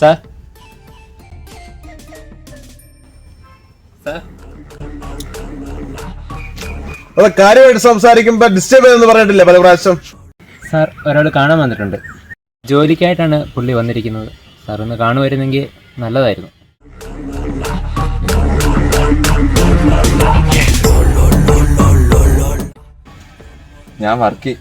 Sir sir അത് കാര്യമായിട്ട് സംസാരിക്കുമ്പോ ഡിസ്റ്റർബ് എന്ന് പറഞ്ഞിട്ടില്ല പല പ്രാവശ്യം? സാർ ഒരാൾ കാണാൻ വന്നിട്ടുണ്ട്. ജോലിക്കായിട്ടാണ് പുള്ളി വന്നിരിക്കുന്നത്. സാർ ഒന്ന് കാണുമായിരുന്നെങ്കിൽ നല്ലതായിരുന്നു. ഞാൻ വർക്ക്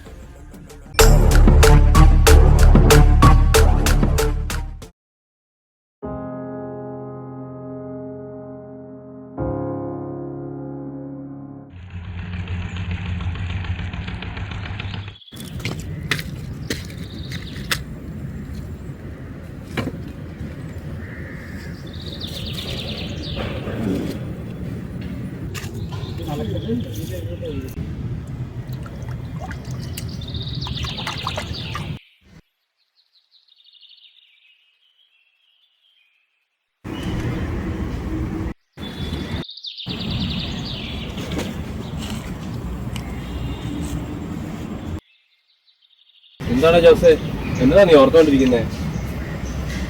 എന്താണ് ജോസേ? എന്താ നീ ഓർത്തോണ്ടിരിക്കുന്നേ?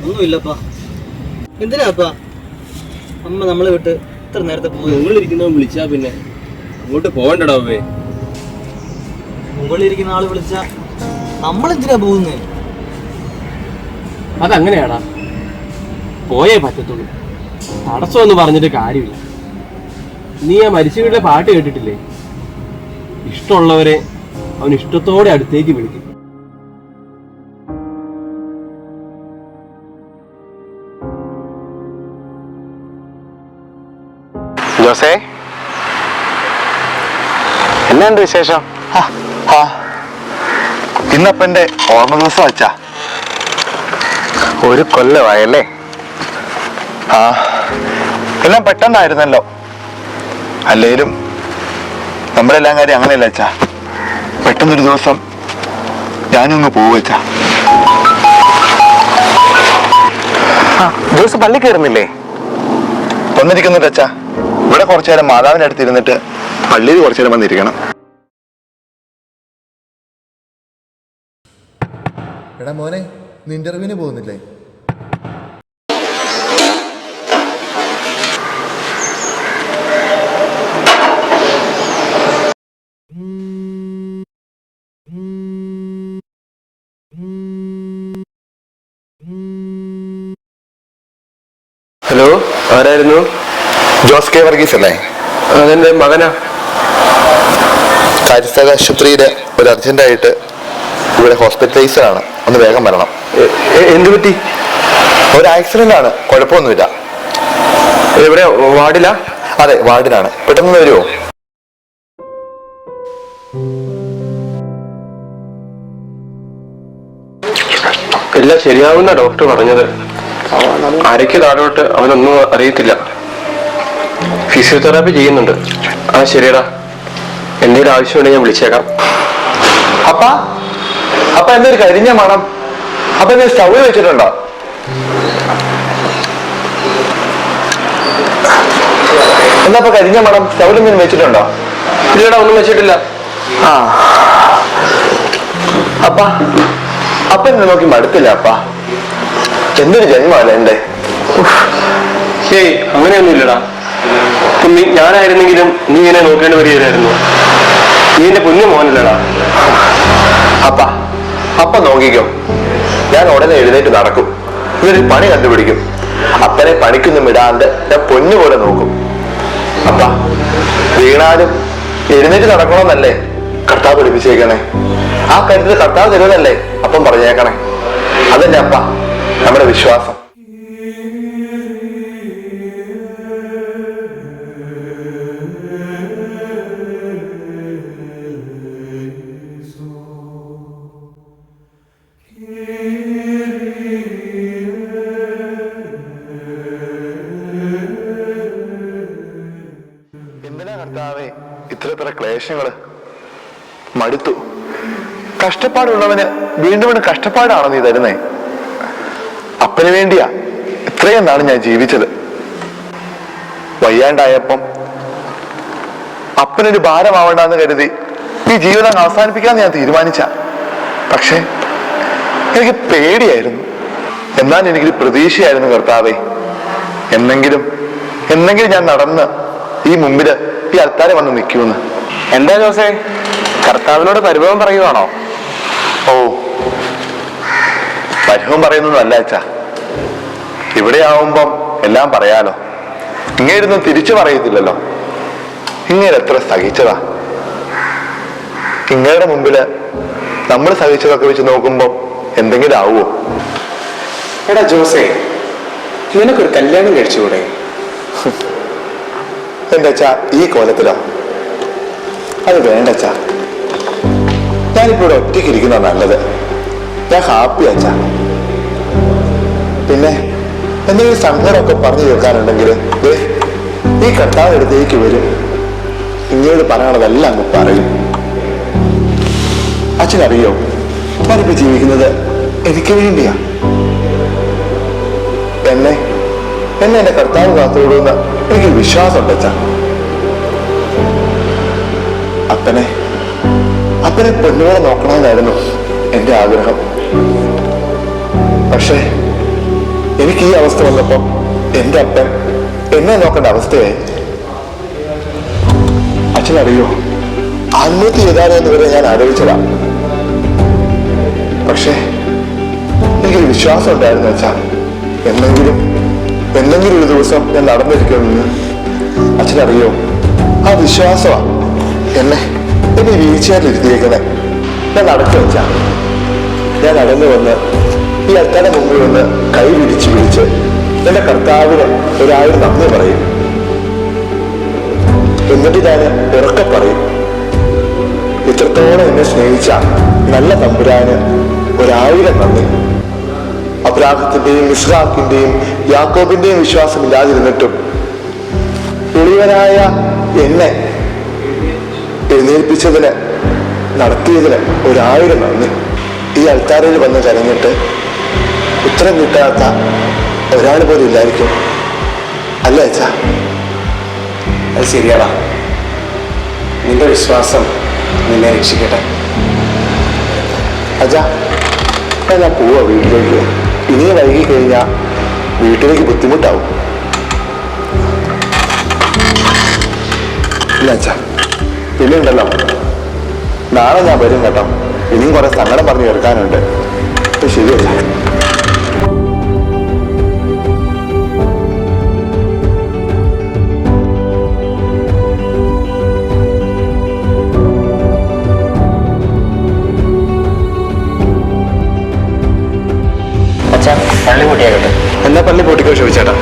ഒന്നുമില്ലപ്പാ. എന്തിനാപ്പാ അമ്മ നമ്മളെ വിട്ട് ഇത്ര നേരത്തെ പോകും മുകളിലിരിക്കുന്നവൻ വിളിച്ചാ പിന്നെ. അങ്ങോട്ട് പോകണ്ടടാ അവേ. മുകളിലിരിക്കുന്ന ആൾ വിളിച്ച നമ്മളെന്തിനാ പോകുന്നേ? അതങ്ങനെയാടാ. പോയേ പറ്റത്തുള്ളൂ. തടസ്സമൊന്നും പറഞ്ഞിട്ട് കാര്യമില്ല. നീ ആ മരിച്ച വീട്ടിലെ പാട്ട് കേട്ടിട്ടില്ലേ? ഇഷ്ടമുള്ളവരെ അവൻ ഇഷ്ടത്തോടെ അടുത്തേക്ക് വിളിക്കും. എന്നാണ്ട് വിശേഷം? ഇന്നപ്പന്റെ ഓർമ്മ ദിവസം വച്ചാ. ഒരു കൊല്ലമായല്ലേ? ആ. എല്ലാം പെട്ടെന്നായിരുന്നല്ലോ. അല്ലേലും നമ്മുടെ എല്ലാം കാര്യം അങ്ങനെയല്ല അച്ഛാ? പെട്ടെന്നൊരു ദിവസം ഞാനൊന്ന് പോവച്ചാ ദിവസം പള്ളി കയറുന്നില്ലേ? വന്നിരിക്കുന്നുണ്ട് അച്ഛാ. ഇവിടെ കുറച്ചു നേരം മാതാവിന്റെ അടുത്ത് ഇരുന്നിട്ട് പള്ളിയിൽ കുറച്ചു നേരം വന്നിരിക്കണം. എടാ മോനെ നീ ഇന്റർവ്യൂവിന് പോകുന്നില്ലേ? ഹലോ? ആരായിരുന്നു? ജോസ് കെ വർഗീസ് അല്ലേ? അതെന്റെ മകനാ. കാര്യസ്ഥല ആശുപത്രിയിലെ ഒരു അർജന്റായിട്ട് ഇവിടെ ഹോസ്പിറ്റലൈസ്ഡ് ആണ്. ഒന്ന് വേഗം വരണം. എന്ത് പറ്റി? ഒരു ആക്സിഡന്റ് ആണ്. കുഴപ്പമൊന്നുമില്ല. എവിടെ? വാർഡിലാ? അതെ വാർഡിലാണ്. പെട്ടെന്ന് വരുമോ എല്ലാം ശരിയാവുന്ന ഡോക്ടർ പറഞ്ഞത്. അരയ്ക്ക് താഴോട്ട് അവനൊന്നും അറിയത്തില്ല. ഫിസിയോതെറാപ്പി ചെയ്യുന്നുണ്ട്. ആ ശരിയടാ. എന്തെങ്കിലും ആവശ്യമുണ്ടെങ്കിൽ ഞാൻ വിളിച്ചേക്കാം. അപ്പ അപ്പ ഒരു കരിഞ്ഞ മണം. അപ്പൊ ഞാൻ സ്റ്റൗ വെച്ചിട്ടുണ്ടോ? എന്നാ അപ്പൊ കരിഞ്ഞ മണം സ്റ്റൗവിൽ എന്തെങ്കിലും വെച്ചിട്ടുണ്ടോ? ഇല്ലടാ ഒന്നും വെച്ചിട്ടില്ല. ആ. അപ്പ അപ്പ എന്നെ നോക്കി മടുത്തില്ല അപ്പ. എന്തൊരു ജന്മല്ല എന്റെ ഏയ് അങ്ങനെയൊന്നും ഇല്ലടാ. നീ ഞാനായിരുന്നെങ്കിലും നീ എന്നെ നോക്കേണ്ടി വരികയായിരുന്നു. നീ എന്റെ കുഞ്ഞു മോനല്ലടാ. അപ്പ അപ്പ നോക്കിക്കോ. ഞാൻ ഉടനെ എഴുന്നേറ്റ് നടക്കും. ഇവർ പണി കണ്ടുപിടിക്കും. അപ്പനെ പണിക്കൊന്നും ഇടാണ്ട് ഞാൻ പൊന്നുപോലെ നോക്കും. അപ്പ വീണാലും എഴുന്നേറ്റ് നടക്കണമെന്നല്ലേ? കർത്താവ് പഠിപ്പിച്ചേക്കണേ. ആ കരുതൽ കർത്താവ് തരുമെന്നല്ലേ അപ്പം പറഞ്ഞേക്കണേ. അതല്ലേ അപ്പ നമ്മുടെ വിശ്വാസം. ഇത്ര ക്ലേശങ്ങൾ. മടുത്തു. കഷ്ടപ്പാടുള്ളവന് വീണ്ടും വീണ്ടും കഷ്ടപ്പാടാണോ നീ തരുന്നേ. അപ്പന് വേണ്ടിയാ ഇത്രയും നാൾ ഞാൻ ജീവിച്ചത്. വയ്യാണ്ടായപ്പം അപ്പനൊരു ഭാരമാവണ്ടെന്ന് കരുതി ഈ ജീവിതം അങ്ങ് അവസാനിപ്പിക്കാൻ ഞാൻ തീരുമാനിച്ച. പക്ഷേ എനിക്ക് പേടിയായിരുന്നു. എന്നാൽ എനിക്കൊരു പ്രതീക്ഷയായിരുന്നു കർത്താവേ. എന്നെങ്കിലും എന്നെങ്കിലും ഞാൻ നടന്ന് ഈ മുമ്പിൽ ഈ അൽത്താരെ വന്ന് നിൽക്കുമെന്ന് എന്താ ജോസേ? കർത്താവിനോട് പരിഭവം പറയുവാണോ? ഓ. പരിഭവം പറയുന്നതല്ല അച്ഛാ. ഇവിടെ ആവുമ്പം എല്ലാം പറയാലോ. ഇങ്ങേരുന്നും തിരിച്ചു പറയത്തില്ലല്ലോ. ഇങ്ങനെ എത്ര സഹിച്ചതാ. ഇങ്ങയുടെ മുമ്പിൽ നമ്മൾ സഹിച്ചതൊക്കെ വെച്ച് നോക്കുമ്പോ എന്തെങ്കിലും ആവുമോ എടാ ജോസേ നിനക്കൊരു കല്യാണം കഴിച്ചുകൂടെ? അച്ഛാ ഈ കോലത്തിലോ. അത് വേണ്ട അച്ഛാ. ഞാനിപ്പോ ഇവിടെ ഒറ്റയ്ക്ക് ഇരിക്കുന്ന നല്ലത്. ഞാൻ ഹാപ്പി അച്ഛാ. പിന്നെ എന്തെങ്കിലും സങ്കടമൊക്കെ പറഞ്ഞു തീർക്കാനുണ്ടെങ്കിൽ ഈ കർത്താവ് എടുത്തേക്ക് വരും. ഇങ്ങോട്ട് പറയാനുള്ളതെല്ലാം അങ്ങ് പറയും. അച്ഛനറിയോ? ഞാനിപ്പോ ജീവിക്കുന്നത് എനിക്ക് വേണ്ടിയാ. എന്നെ എന്റെ കർത്താവ് കാത്തോടുന്ന എനിക്ക് വിശ്വാസമുണ്ട് അച്ഛ. അപ്പനെ അപ്പനെ പെണ്ണുകളെ നോക്കണമെന്നായിരുന്നു എന്റെ ആഗ്രഹം. പക്ഷേ എനിക്ക് ഈ അവസ്ഥ വന്നപ്പോ എന്റെ അപ്പൻ എന്നെ നോക്കേണ്ട അവസ്ഥയായി. അച്ഛനറിയോ അന്നത്തെ ഏതാണെന്ന് വരെ ഞാൻ ആലോചിച്ചതാ. പക്ഷേ എനിക്കൊരു വിശ്വാസം ഉണ്ടായിരുന്നു അച്ഛാ. എന്നെങ്കിലും എന്തെങ്കിലും ഒരു ദിവസം ഞാൻ നടന്നിരിക്കുമെന്ന് അച്ഛനറിയോ? ആ വിശ്വാസമാ. എന്നെ എന്നെ വീഴ്ചയായിട്ട് ഇരുത്തിയേക്കണേ ഞാൻ നടക്കുക വെച്ചാ ഞാൻ നടന്നു വന്ന് ഈ അത്തയുടെ മുമ്പിൽ വന്ന് കൈ പിടിച്ച് പിടിച്ച് എന്റെ കർത്താവിന് ഒരാളും നന്ദി പറയും. എന്നിട്ട് ഞാൻ ഉറക്കെ പറയും. ഇത്രത്തോളം എന്നെ സ്നേഹിച്ച നല്ല തമ്പുരാന് ഒരായിരം നന്ദി. അബ്രാഹത്തിന്റെയും ഇസ്ഹാക്കിന്റെയും യാക്കോബിന്റെയും വിശ്വാസമില്ലാതിരുന്നിട്ടും എളിയവനായ എന്നെ എഴുന്നേൽപ്പിച്ചതിന് നടത്തിയതിന് ഒരായിരം നന്ദി. ഈ അൽത്താരയിൽ വന്ന് കരഞ്ഞിട്ട് ഉത്തരം കിട്ടാത്ത ഒരാൾ പോലും ഇല്ലായിരിക്കും. അല്ലേ അച്ഛാ? അത് ശരിയാടാ. നിന്റെ വിശ്വാസം നിന്നെ രക്ഷിക്കട്ടെ. അച്ഛാ ഞാൻ പോവാ വീട്ടിലേക്ക്. ഇനി വൈകി കഴിഞ്ഞാൽ വീട്ടിലേക്ക് ബുദ്ധിമുട്ടാവും. ഇല്ല അച്ഛാ പിന്നെ ഉണ്ടല്ലോ നാളെ ഞാൻ വരും കേട്ടോ. ഇനിയും കുറെ സങ്കടം പറഞ്ഞു കേൾക്കാനുണ്ട്. അപ്പൊ അച്ഛാ പള്ളി പൊട്ടിയാകട്ടെ എന്നാ പള്ളി പൊട്ടിക്കോ ചോദിച്ചേട്ടാ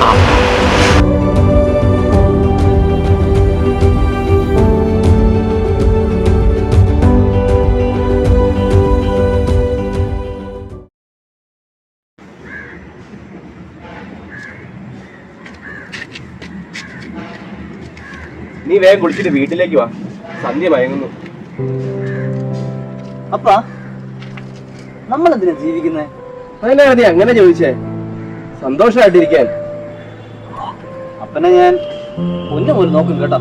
നീ വേഗം കുളിച്ചിട്ട് വീട്ടിലേക്ക് വാ. സന്ധ്യ മയങ്ങുന്നു. അപ്പ നമ്മളെന്തിനാ ജീവിക്കുന്നേ? അതിനാണ് നീ അങ്ങനെ ചോദിച്ചേ. സന്തോഷമായിട്ടിരിക്കാൻ അപ്പനെ ഞാൻ ഒന്ന് പോലെ നോക്കും കേട്ടോ.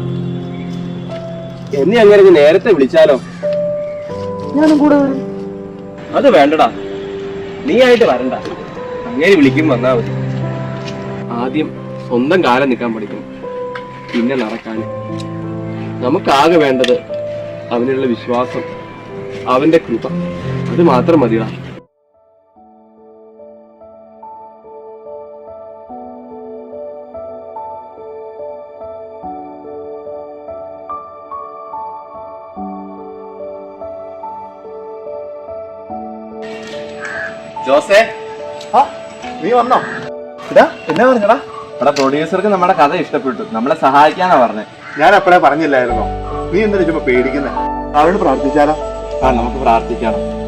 എന്നെ അങ്ങനെ നേരത്തെ വിളിച്ചാലോ? ഞാനും കൂടെ വരും. അത് വേണ്ടടാ. നീ ആയിട്ട് വരണ്ട. അങ്ങനെ വിളിക്കും വന്നാ മതി. ആദ്യം സ്വന്തം കാലം നിൽക്കാൻ പഠിക്കണം പിന്നെ നടക്കാൻ. നമുക്കാകെ വേണ്ടത് അവനുള്ള വിശ്വാസം അവന്റെ കൃപ. അത് മാത്രം മതിടാ. ജോസേ. നീ വന്നോ? ഇടാ എന്നാ പറഞ്ഞടാ? നമ്മുടെ പ്രൊഡ്യൂസർക്ക് നമ്മുടെ കഥ ഇഷ്ടപ്പെട്ടു. നമ്മളെ സഹായിക്കാനാ പറഞ്ഞത് ഞാൻ അപ്പഴേ പറഞ്ഞില്ലായിരുന്നോ. നീ എന്തിനു ചുമ്മാ പേടിക്കുന്നേ? അവരോട് പ്രാർത്ഥിച്ചാലോ? ആ നമുക്ക് പ്രാർത്ഥിക്കണം